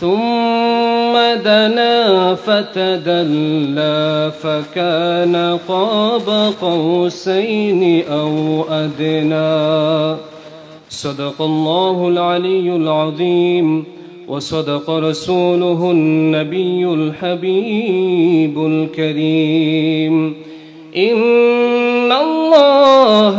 ثم دنا فتدلى فكان قاب قوسين أو أدنى. صدق الله العلي العظيم وصدق رسوله النبي الحبيب الكريم. إن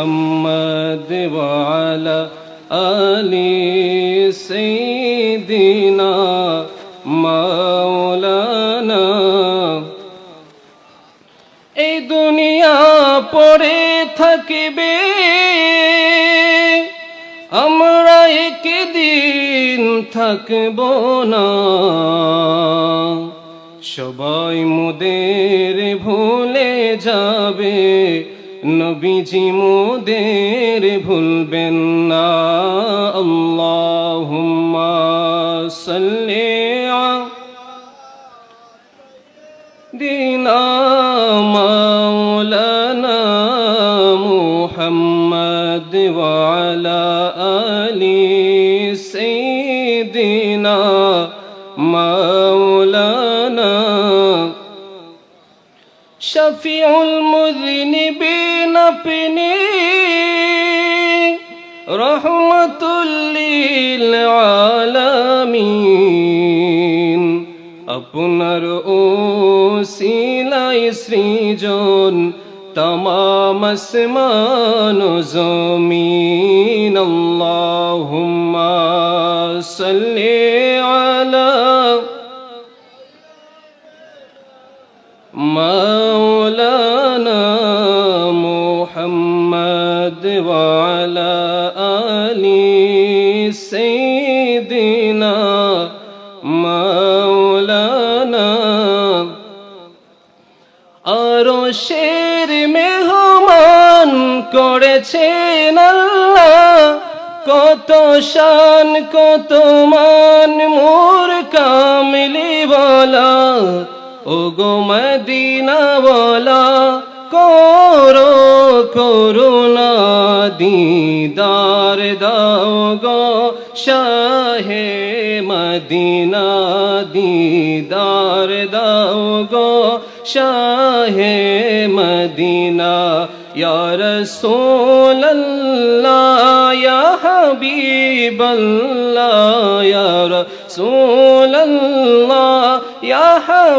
محمد وعلى آل سيدنا مولانا এই দুনিয়া পড়ে থাকবে আমরা একদিন থাকব না সবাই মোদের ভুলে যাবে নবীজি মোদের ভুলবেন না আল্লাহুম্মা সাল্লি দিনা মাওলানা মুহাম্মদ ওয়া আলা আলি সাইয়্যিদিনা মাওলানা شفيع المذنبين ابني رحمة للعالمين আপনার ও শিলাই সৃজন তমাম আসমান ও জমিন আল্লাহুম্মা সাল্লি مولانا محمد وعلى آل سيدنا مولانا আরো শের মেহমান করেছেন আল্লাহ কত শান কত মান মোর কামলি বলা ও গো মদিনা বলা করো করুণা দিদার দাও গো শাহে মদিনা দিদার দাও গো শাহে মদিনা ইয়া রাসূলুল্লাহ, ইয়া হাবিবাল্লাহ রাসূলুল্লাহ। ইয়া